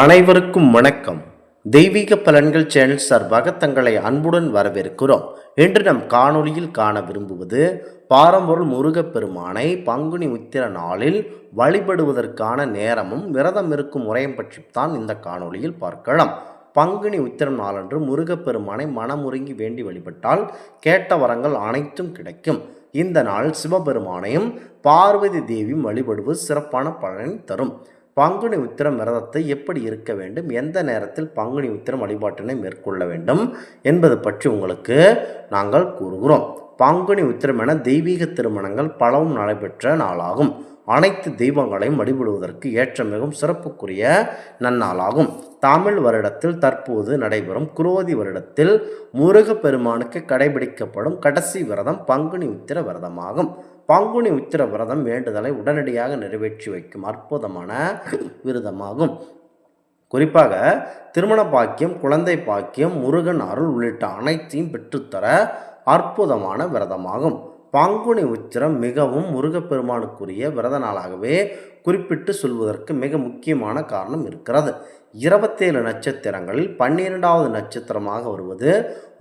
அனைவருக்கும் வணக்கம். தெய்வீக பலன்கள் சேனல் சார்பாக தங்களை அன்புடன் வரவேற்கிறோம். இன்று நம் காணொளியில் காண விரும்புவது பாரம்பொருள் முருகப்பெருமானை பங்குனி உத்திர நாளில் வழிபடுவதற்கான நேரமும் விரதம் இருக்கும் முறையும் பற்றித்தான் இந்த காணொளியில் பார்க்கலாம். பங்குனி உத்திரம் நாளன்று முருகப்பெருமானை மனமுருங்கி வேண்டி வழிபட்டால் கேட்ட வரங்கள் அனைத்தும் கிடைக்கும். இந்த நாள் சிவபெருமானையும் பார்வதி தேவியும் வழிபடுவது சிறப்பான பலனை தரும். பங்குனி உத்திரம் விரதத்தை எப்படி இருக்க வேண்டும்? எந்த நேரத்தில் பங்குனி உத்திரம் வழிபாட்டினை மேற்கொள்ள வேண்டும்? என்பது பற்றி உங்களுக்கு நாங்கள் கூறுகிறோம். பங்குனி உத்திரம் என தெய்வீக திருமணங்கள் பலவும் நடைபெற்ற நாளாகும். அனைத்து தெய்வங்களையும் வழிபடுவதற்கு ஏற்ற மிகவும் சிறப்புக்குரிய நன்னாளாகும். தமிழ் வருடத்தில் தற்போது நடைபெறும் குரோதி வருடத்தில் முருகப்பெருமானுக்கு கடைபிடிக்கப்படும் கடைசி விரதம் பங்குனி உத்திர விரதமாகும். பங்குனி உத்திர விரதம் வேண்டுதலை உடனடியாக நிறைவேற்றி வைக்கும் அற்புதமான விரதமாகும். குறிப்பாக திருமண பாக்கியம் குழந்தை பாக்கியம் முருகன் அருள் உள்ளிட்ட அனைத்தையும் பெற்றுத்தர அற்புதமான விரதமாகும். பங்குனி உத்திரம் மிகவும் முருகப்பெருமானுக்குரிய விரத நாளாகவே குறிப்பிட்டு சொல்வதற்கு மிக முக்கியமான காரணம் இருக்கிறது. இருபத்தேழு நட்சத்திரங்களில் பன்னிரெண்டாவது நட்சத்திரமாக வருவது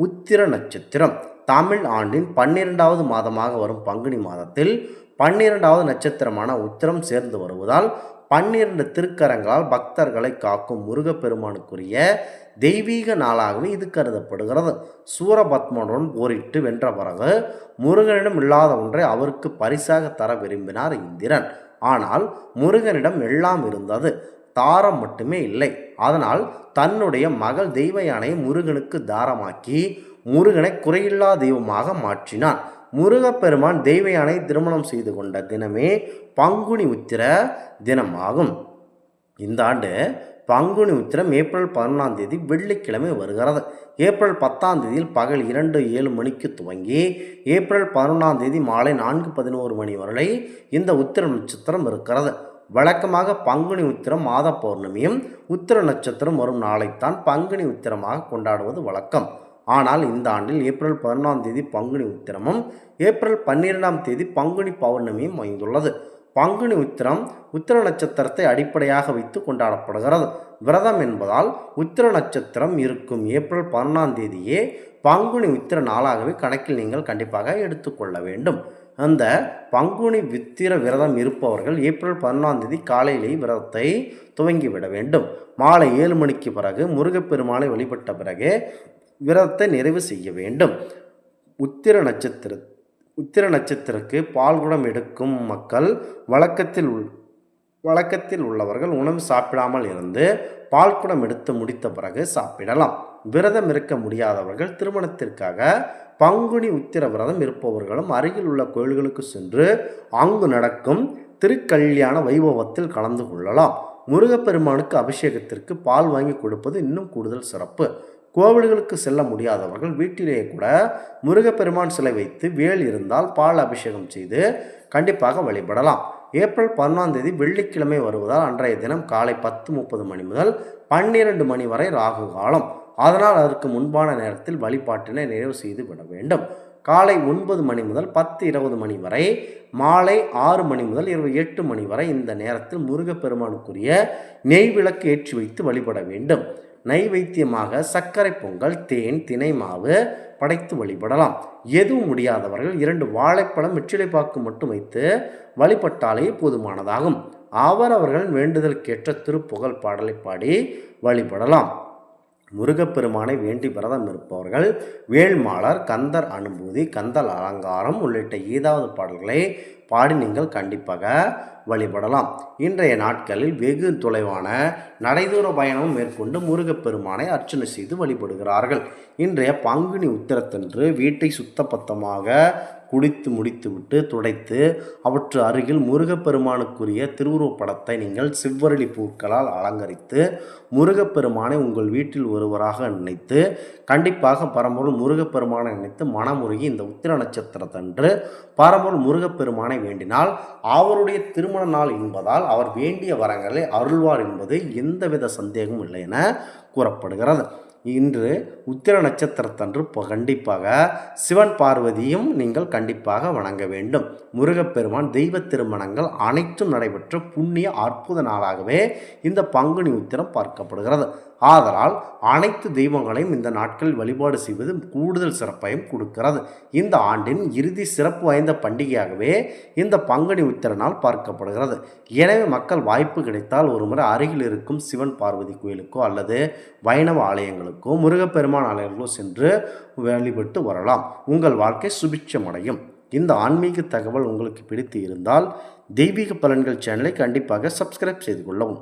உத்திர நட்சத்திரம். தமிழ் ஆண்டின் பன்னிரெண்டாவது மாதமாக வரும் பங்குனி மாதத்தில் பன்னிரெண்டாவது நட்சத்திரமான உத்திரம் சேர்ந்து வருவதால் பன்னிரண்டு திருக்கரங்களால் பக்தர்களை காக்கும் முருகப்பெருமானுக்குரிய தெய்வீக நாளாகவே இது கருதப்படுகிறது. சூரபத்மனுடன் போரிட்டு வென்ற பிறகு முருகனிடம் இல்லாத ஒன்றை அவருக்கு பரிசாக தர விரும்பினார் இந்திரன். ஆனால் முருகனிடம் எல்லாம் இருந்தது தாரம் மட்டுமே இல்லை. அதனால் தன்னுடைய மகள் தெய்வ யானையை முருகனுக்கு தாரமாக்கி முருகனை குறையில்லா தெய்வமாக மாற்றினான். முருகப்பெருமான் தெய்வ யானை திருமணம் செய்து கொண்ட தினமே பங்குனி உத்திர தினமாகும். இந்த ஆண்டு பங்குனி உத்திரம் ஏப்ரல் பதினொன்றாம் தேதி வெள்ளிக்கிழமை வருகிறது. ஏப்ரல் பத்தாம் தேதியில் பகல் இரண்டு ஏழு மணிக்கு துவங்கி ஏப்ரல் பதினொன்றாம் தேதி மாலை நான்கு பதினோரு மணி வரை இந்த உத்திர நட்சத்திரம் இருக்கிறது. வழக்கமாக பங்குனி உத்திரம் மாத பௌர்ணமியும் உத்திர நட்சத்திரம் வரும் நாளைத்தான் பங்குனி உத்திரமாக கொண்டாடுவது வழக்கம். ஆனால் இந்த ஆண்டில் ஏப்ரல் பதினொன்றாம் தேதி பங்குனி உத்திரமும் ஏப்ரல் பன்னிரெண்டாம் தேதி பங்குனி பௌர்ணமியும் அமைந்துள்ளது. பங்குனி உத்திரம் உத்திர நட்சத்திரத்தை அடிப்படையாக வைத்து கொண்டாடப்படுகிறது. விரதம் என்பதால் உத்திர நட்சத்திரம் இருக்கும் ஏப்ரல் பதினொன்றாம் தேதியே பங்குனி உத்திர நாளாகவே கணக்கில் நீங்கள் கண்டிப்பாக எடுத்துக்கொள்ள வேண்டும். அந்த பங்குனி வித்திர விரதம் இருப்பவர்கள் ஏப்ரல் பதினொன்றாம் தேதி காலையிலே விரதத்தை துவங்கிவிட வேண்டும். மாலை ஏழு மணிக்கு பிறகு முருகப்பெருமானை வழிபட்ட பிறகு விரதத்தை நிறைவு செய்ய வேண்டும். உத்திர நட்சத்திர உத்திர நட்சத்திரக்கு பால்குடம் எடுக்கும் மக்கள் வழக்கத்தில் உள் வழக்கத்தில் உள்ளவர்கள் உணவு சாப்பிடாமல் இருந்து பால்குடம் எடுத்து முடித்த பிறகு சாப்பிடலாம். விரதம் இருக்க முடியாதவர்கள் திருமணத்திற்காக பங்குனி உத்திர விரதம் இருப்பவர்களும் அருகில் உள்ள கோயில்களுக்கு சென்று அங்கு நடக்கும் திருக்கல்யாண வைபவத்தில் கலந்து கொள்ளலாம். முருகப்பெருமானுக்கு அபிஷேகத்திற்கு பால் வாங்கி கொடுப்பது இன்னும் கூடுதல் சிறப்பு. கோவில்களுக்கு செல்ல முடியாதவர்கள் வீட்டிலேயே கூட முருகப்பெருமான் சிலை வைத்து வேல் இருந்தால் பால் அபிஷேகம் செய்து கண்டிப்பாக வழிபடலாம். ஏப்ரல் பதினொன்றாம் தேதி வெள்ளிக்கிழமை வருவதால் அன்றைய தினம் காலை பத்து முப்பது மணி முதல் பன்னிரண்டு மணி வரை ராகு காலம். அதனால் அதற்கு முன்பான நேரத்தில் வழிபாட்டினை நிறைவு செய்து விட வேண்டும். காலை ஒன்பது மணி முதல் பத்து இருபது மணி வரை மாலை ஆறு மணி முதல் இருபது எட்டு மணி வரை இந்த நேரத்தில் முருகப்பெருமானுக்குரிய நெய் விளக்கு ஏற்றி வைத்து வழிபட வேண்டும். நைவைத்தியமாக சர்க்கரை பொங்கல் தேன் தினை மாவு படைத்து வழிபடலாம். எதுவும் முடியாதவர்கள் இரண்டு வாழைப்பழம் வெற்றிலைப்பாக்கு மட்டும் வைத்து வழிபட்டாலே போதுமானதாகும். அவரவர்கள் வேண்டுதலுக்கேற்ற திருப்புகழ் பாடலை பாடி வழிபடலாம். முருகப்பெருமானை வேண்டி விரதம் இருப்பவர்கள் வேள்மாளர் கந்தர் அனுபூதி கந்தல் அலங்காரம் உள்ளிட்ட ஏதாவது பாடல்களை பாடி நீங்கள் கண்டிப்பாக வழிபடலாம். இன்றைய நாட்களில் வெகு தொலைவான நடைதூர பயணம் மேற்கொண்டு முருகப்பெருமானை அர்ச்சனை செய்து வழிபடுகிறார்கள். இன்றைய பங்குனி உத்திரத்தன்று வீட்டை சுத்தபத்தமாக குடித்து முடித்துவிட்டு துடைத்து அவற்று அருகில் முருகப்பெருமானுக்குரிய திருவுருவப்படத்தை நீங்கள் சிவ்வரளி பூக்களால் அலங்கரித்து முருகப்பெருமானை உங்கள் வீட்டில் ஒருவராக நினைத்து கண்டிப்பாக பரம்பொருள் முருகப்பெருமானை நினைத்து மனமுருகி இந்த உத்திர நட்சத்திரத்தன்று பரம்பொருள் முருகப்பெருமானை வேண்டினால் அவருடைய திருமண நாள் என்பதால் அவர் வேண்டிய வரங்களை அருள்வார் என்பது எந்தவித சந்தேகமும் இல்லை என கூறப்படுகிறது. இன்று உத்திர நட்சத்திரத்தன்று கண்டிப்பாக சிவன் பார்வதியும் நீங்கள் கண்டிப்பாக வணங்க வேண்டும். முருகப்பெருமான் தெய்வ திருமணங்கள் அனைத்தும் நடைபெற்ற புண்ணிய அற்புத நாளாகவே இந்த பங்குனி உத்திரம் பார்க்கப்படுகிறது. ஆதலால் அனைத்து தெய்வங்களையும் இந்த நாட்களில் வழிபாடு செய்வது கூடுதல் சிறப்பையும் கொடுக்கிறது. இந்த ஆண்டின் இறுதி சிறப்பு வாய்ந்த பண்டிகையாகவே இந்த பங்குனி உத்திர நாள் பார்க்கப்படுகிறது. எனவே மக்கள் வாய்ப்பு கிடைத்தால் ஒருமுறை அருகில் இருக்கும் சிவன் பார்வதி கோயிலுக்கோ அல்லது வைணவ ஆலயங்களுக்கோ முருகப்பெருமான் ஆலயங்களுக்கோ சென்று வழிபட்டு வரலாம். உங்கள் வாழ்க்கை சுபிட்சமடையும். இந்த ஆன்மீக தகவல் உங்களுக்கு பிடித்து இருந்தால் தெய்வீக பலன்கள் சேனலை கண்டிப்பாக சப்ஸ்கிரைப் செய்து கொள்ளவும்.